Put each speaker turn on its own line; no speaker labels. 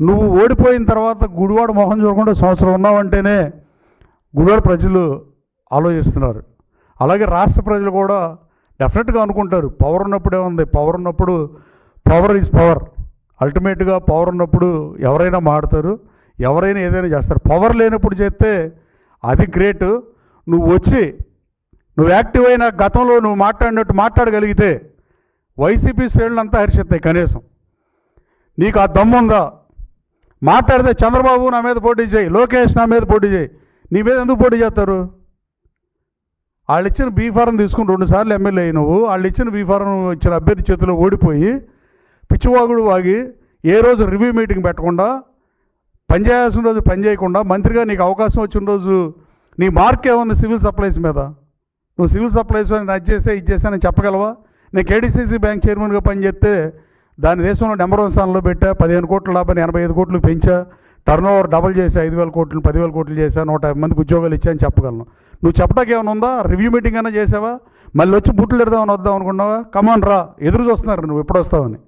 నువ్వు ఓడిపోయిన తర్వాత గుడివాడ మొహం చూడకుండా సంవత్సరం ఉన్నావంటేనే గుడివాడ ప్రజలు ఆలోచిస్తున్నారు. అలాగే రాష్ట్ర ప్రజలు కూడా డెఫినెట్గా అనుకుంటారు పవర్ ఉన్నప్పుడే ఉంది పవర్ ఉన్నప్పుడు పవర్ ఈజ్ పవర్ అల్టిమేట్గా పవర్ ఉన్నప్పుడు ఎవరైనా మాడతారు ఎవరైనా ఏదైనా చేస్తారు. పవర్ లేనప్పుడు చేస్తే అది గ్రేట్ నువ్వు వచ్చి నువ్వు యాక్టివ్ అయిన గతంలో నువ్వు మాట్లాడినట్టు మాట్లాడగలిగితే వైసీపీ శ్రేణులు అంతా హర్షిస్తాయి కనీసం. నీకు ఆ దమ్ముందా? మాట్లాడితే చంద్రబాబు నా మీద పోటీ చేయి లోకేష్ నా మీద పోటీ చేయి. నీ మీద ఎందుకు పోటీ చేస్తారు? వాళ్ళు ఇచ్చిన బీ ఫారం తీసుకుని రెండుసార్లు ఎమ్మెల్యే అయి నువ్వు వాళ్ళు ఇచ్చిన బీ ఫారం ఇచ్చిన అభ్యర్థి చేతిలో ఓడిపోయి పిచ్చివాగుడు వాగి ఏ రోజు రివ్యూ మీటింగ్ పెట్టకుండా పనిచేయాల్సిన రోజు పని చేయకుండా మంత్రిగా నీకు అవకాశం వచ్చిన రోజు నీ మార్క్ ఏముంది సివిల్ సప్లైస్ మీద? నువ్వు సివిల్ సప్లైస్ అని అది చేసే ఇది చేసానని చెప్పగలవా? నేను కేడీసీసీ బ్యాంక్ చైర్మన్గా పనిచేస్తే దాని దేశంలో నెంబర్ వన్ స్థానంలో పెట్టా పదిహేను కోట్ల లాభాన్ని ఎనభై ఐదు కోట్లు పెంచా టర్న్ ఓవర్ డబల్ చేసా ఐదు వేల కోట్లు పదివేల కోట్లు చేశా నూట యాభై మందికి ఉద్యోగాలు ఇచ్చా అని చెప్పగలను. నువ్వు చెప్పడానికి ఏమైనా ఉందా? రివ్యూ మీటింగ్ అయినా చేసావా? మళ్ళీ వచ్చి బుట్లు ఎడదామని వద్దాం అనుకున్నావా? కమాన్ రా ఎదురు చూస్తున్నారు నువ్వు ఎప్పుడు వస్తావని.